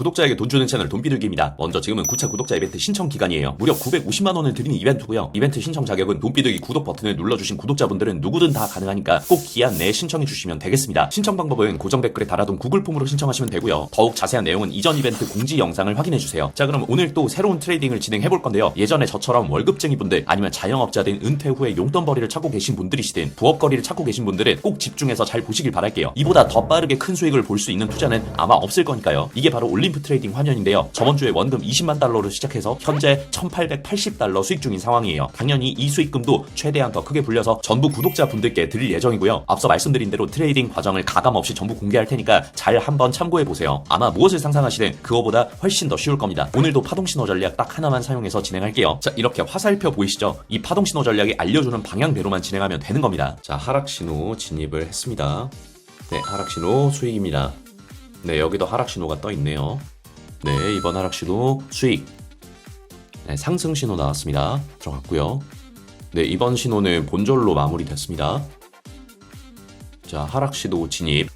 구독자에게 돈 주는 채널 돈비둘기입니다. 먼저 지금은 9차 구독자 이벤트 신청 기간이에요. 무려 950만 원을 드리는 이벤트고요. 이벤트 신청 자격은 돈비둘기 구독 버튼을 눌러주신 구독자분들은 누구든 다 가능하니까 꼭 기한 내에 신청해 주시면 되겠습니다. 신청 방법은 고정 댓글에 달아둔 구글 폼으로 신청하시면 되고요. 더욱 자세한 내용은 이전 이벤트 공지 영상을 확인해 주세요. 자 그럼 오늘 또 새로운 트레이딩을 진행해 볼 건데요. 예전에 저처럼 월급쟁이 분들 아니면 자영업자든 은퇴 후에 용돈벌이를 찾고 계신 분들이시든 부업거리를 찾고 계신 분들은 꼭 집중해서 잘 보시길 바랄게요. 이보다 더 빠르게 큰 수익을 볼 수 있는 투자는 아마 없을 거니까요. 이게 바로 올림 프 트레이딩 환연인데요. 저번 주에 원금 20만 달러로 시작해서 현재 1880달러 수익 중인 상황이에요. 당연히 이 수익금도 최대한 더 크게 불려서 전부 구독자분들께 드릴 예정이고요. 앞서 말씀드린 대로 트레이딩 과정을 가감 없이 전부 공개할 테니까 잘 한번 참고해 보세요. 아마 무엇을 상상하시든 그거보다 훨씬 더 쉬울 겁니다. 오늘도 파동 신호 전략 딱 하나만 사용해서 진행할게요. 자, 이렇게 화살표 보이시죠? 이 파동 신호 전략이 알려주는 방향대로만 진행하면 되는 겁니다. 자, 하락 신호 진입을 했습니다. 네, 하락 신호 수익입니다. 네, 여기도 하락 신호가 떠 있네요. 네, 이번 하락 신호 수익. 네, 상승 신호 나왔습니다. 들어갔고요. 네, 이번 신호는 본절로 마무리됐습니다. 자, 하락 신호 진입.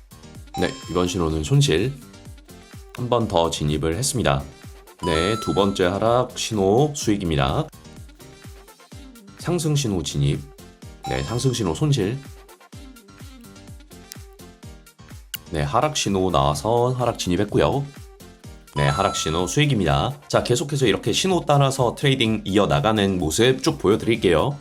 네, 이번 신호는 손실. 한 번 더 진입을 했습니다. 네, 두 번째 하락 신호 수익입니다. 상승 신호 진입. 네, 상승 신호 손실. 네, 하락 신호 나와서 하락 진입했고요. 네, 하락 신호 수익입니다. 자, 계속해서 이렇게 신호 따라서 트레이딩 이어나가는 모습 쭉 보여드릴게요.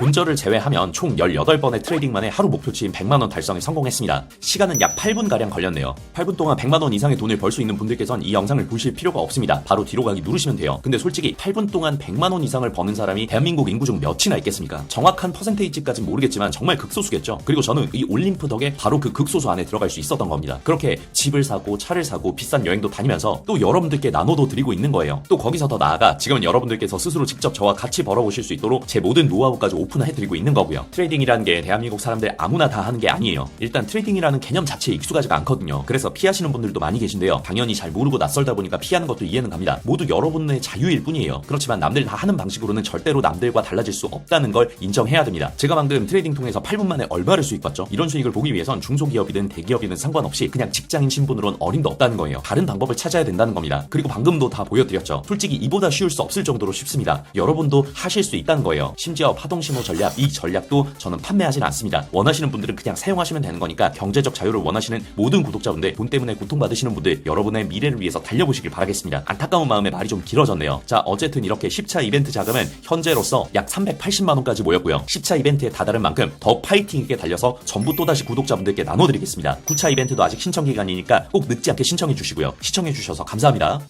본절을 제외하면 총 18번의 트레이딩만에 하루 목표치인 100만원 달성에 성공했습니다. 시간은 약 8분가량 걸렸네요. 8분 동안 100만원 이상의 돈을 벌 수 있는 분들께선 이 영상을 보실 필요가 없습니다. 바로 뒤로 가기 누르시면 돼요. 근데 솔직히 8분 동안 100만원 이상을 버는 사람이 대한민국 인구 중 몇이나 있겠습니까? 정확한 퍼센테이지까진 모르겠지만 정말 극소수겠죠. 그리고 저는 이 올림프 덕에 바로 그 극소수 안에 들어갈 수 있었던 겁니다. 그렇게 집을 사고 차를 사고 비싼 여행도 다니면서 또 여러분들께 나눠도 드리고 있는 거예요. 또 거기서 더 나아가 지금은 여러분들께서 스스로 직접 저와 같이 벌어보실 수 있도록 제 모든 노하우까지 오픈 해드리고 있는 거고요. 트레이딩이라는 게 대한민국 사람들 아무나 다 하는 게 아니에요. 일단 트레이딩이라는 개념 자체에 익숙하지가 않거든요. 그래서 피하시는 분들도 많이 계신데요. 당연히 잘 모르고 낯설다 보니까 피하는 것도 이해는 갑니다. 모두 여러분의 자유일 뿐이에요. 그렇지만 남들 다 하는 방식으로는 절대로 남들과 달라질 수 없다는 걸 인정해야 됩니다. 제가 방금 트레이딩 통해서 8분 만에 얼마를 수익 봤죠? 이런 수익을 보기 위해선 중소기업이든 대기업이든 상관없이 그냥 직장인 신분으로는 어림도 없다는 거예요. 다른 방법을 찾아야 된다는 겁니다. 그리고 방금도 다 보여드렸죠. 솔직히 이보다 쉬울 수 없을 정도로 쉽습니다. 여러분도 하실 수 있다는 거예요. 심지어 파동신호 전략, 이 전략도 저는 판매하진 않습니다. 원하시는 분들은 그냥 사용하시면 되는 거니까 경제적 자유를 원하시는 모든 구독자분들, 돈 때문에 고통받으시는 분들, 여러분의 미래를 위해서 달려보시길 바라겠습니다. 안타까운 마음에 말이 좀 길어졌네요. 자, 어쨌든 이렇게 10차 이벤트 자금은 현재로서 약 380만 원까지 모였고요. 10차 이벤트에 다다른 만큼 더 파이팅 있게 달려서 전부 또다시 구독자분들께 나눠드리겠습니다. 9차 이벤트도 아직 신청 기간이니까 꼭 늦지 않게 신청해 주시고요. 시청해 주셔서 감사합니다.